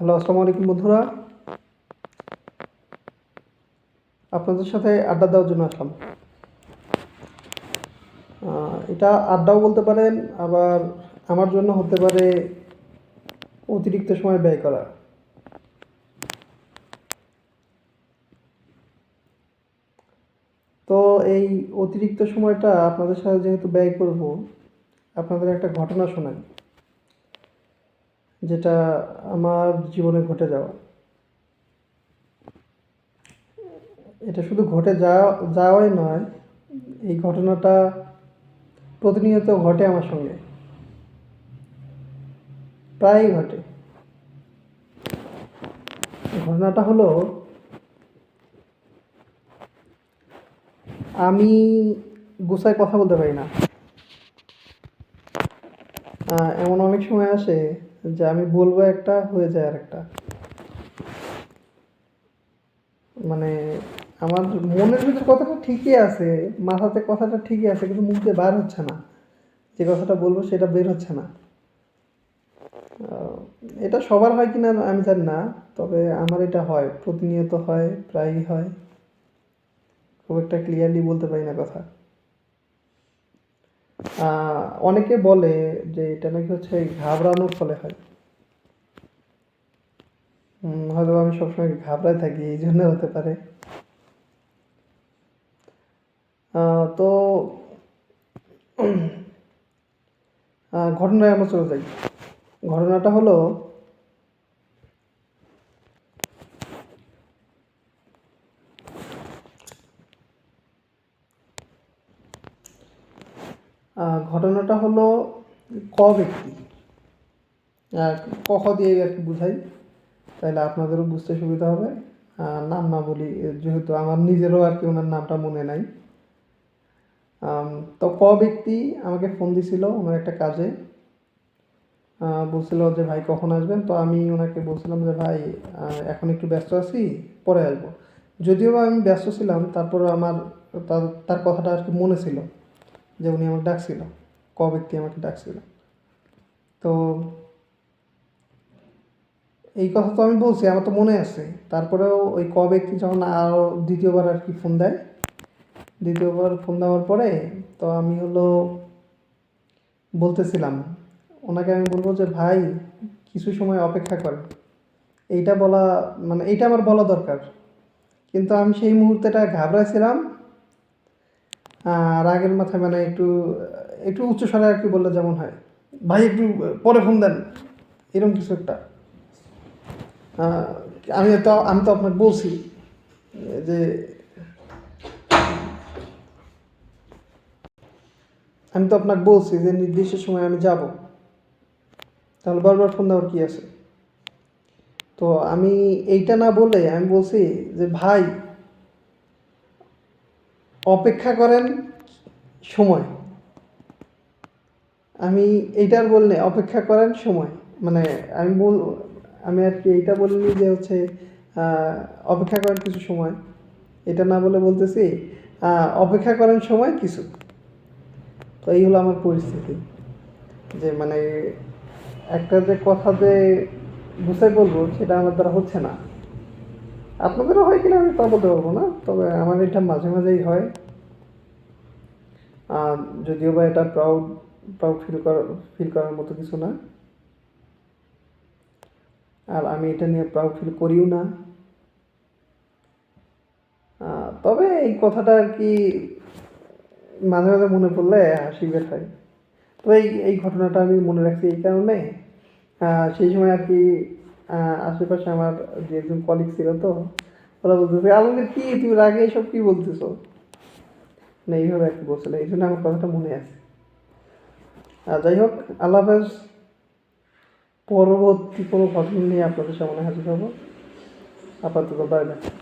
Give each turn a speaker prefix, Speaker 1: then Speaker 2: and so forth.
Speaker 1: Hello, আসসালামু আলাইকুম বন্ধুরা। আপনাদের সাথে আড্ডা দেওয়ার জন্য আসলাম। এটা আড্ডাও বলতে পারেন, আবার আমার জন্য হতে পারে অতিরিক্ত সময় ব্যয় করা। তো এই অতিরিক্ত সময়টা আপনাদের সাথে যেহেতু ব্যয় করব, আপনাদের একটা ঘটনা শোনাই। যেটা আমার জীবনে ঘটে যাওয়া। এটা শুধু ঘটে যাওয়া, যাওয়াই নয়, এই ঘটনাটা প্রতিনিয়ত ঘটে আমার সঙ্গে। প্রায়ই ঘটে। ঘটনাটা হলো, আমি গুছায় কথা বলতে পারি না। এমন অনেক সময় আসে যে আমি বলব একটা, হয়ে যায় আর একটা মানে আমার মনের ভিতরে কথাটা ঠিকই আছে, মাথাতে কথাটা ঠিকই আছে, কিন্তু মুখ বার হচ্ছে না। যে কথাটা বলব সেটা বের হচ্ছে না। এটা সবার হয় কিনা আমি জানি না, তবে আমার এটা হয়, প্রতিনিয়ত হয়, প্রায়ই হয়। খুব একটা ক্লিয়ারলি বলতে পারি না কথা। অনেকে বলে যে এটা নাকি হচ্ছে ঘাবড়ানোর ফলে হয়। হয়তো আমি সবসময় ঘাবড়ায় থাকি, এই জন্য হতে পারে। তো ঘটনায় আমরা চলে যাই। ঘটনাটা হলো ঘটনাটা হলো ক ব্যক্তি? আহ, ক খ দিয়ে আর কি বুঝাই। তাহলে আপনাদেরও বুঝতে সুবিধা হবে। নাম না বলি যেহেতু আমার নিজেরও আর কি ওনার নামটা মনে নাই। তো ক ব্যক্তি আমাকে ফোন দিছিল ওনার একটা কাজে। বলছিল যে ভাই কখন আসবেন? তো আমি ওনাকে বলছিলাম যে ভাই এখন একটু ব্যস্ত আছি পরে আসব। যদিও আমি ব্যস্ত ছিলাম তারপর আমার তার কথাটা আর কি মনে ছিল। যে উনি আমাকে ডাকছিল, ক ব্যক্তি আমাকে ডাকছিল। তো এই কথা তো আমি বলছি, আমার তো মনে আছে। তারপরেও ওই ক ব্যক্তি যখন আরও দ্বিতীয়বার আর কি ফোন দেয়, দ্বিতীয়বার ফোন দেওয়ার পরে তো আমি হলো বলতেছিলাম, ওনাকে আমি বলব যে, ভাই, কিছু সময় অপেক্ষা করেন এইটা বলা মানে এইটা আমার বলা দরকার। কিন্তু আমি সেই মুহূর্তেটা ঘাবড়াইছিলাম আর আগের মাথায় মানে একটু একটু উচ্চ স্বরে আর কি বললে যেমন হয়। ভাই, একটু পরে ফোন দেন। এরকম কিছু একটা। আমি তো আমি তো আপনাকে বলছি যে, আমি তো আপনাকে বলছি যে নির্দিষ্ট সময় আমি যাব। তাহলে বারবার ফোন দেওয়ার কি আছে? তো আমি এইটা না বলে আমি বলছি যে, ভাই অপেক্ষা করেন সময়। আমি এইটার বললে অপেক্ষা করেন সময়। মানে আমি বল, আমি আর কি এইটা বলিনি যে হচ্ছে অপেক্ষা করেন কিছু সময়। এটা না বলে বলতেছি অপেক্ষা করেন সময় কিছু। তো এই হলো আমার পরিস্থিতি। যে মানে একটা যে কথা যে গুছাই বলব, সেটা আমার দ্বারা হচ্ছে না। আপনাদেরও হয় কিনা আমি তা বলতে পারব না, তবে আমার এটা মাঝে মাঝেই হয়। যদিও বা এটা প্রাউড প্রাউড ফিল করার ফিল করার মতো কিছু না। আর আমি এটা নিয়ে প্রাউড ফিল করিও না। তবে এই কথাটা আর কি মাঝে মাঝে মনে পড়লে হাসি বের হয়। তো এই এই ঘটনাটা আমি মনে রাখছি এই কারণে। সেই সময় আর কি আশেপাশে আমার যে একজন কলিগ ছিল তো, ওরা বলতেছে, আলমগীর, কি? তুমি আগে এসব কি বলতেছো? না, এইভাবে কি বলছিল, এই জন্য আমার কথাটা মনে আছে। আর যাই হোক, আল্লাহ হাফেজ, পরবর্তী কোনো ঘটনা নিয়ে আপনাদের সামনে হাজির হব। আপাতত, বাই বাই।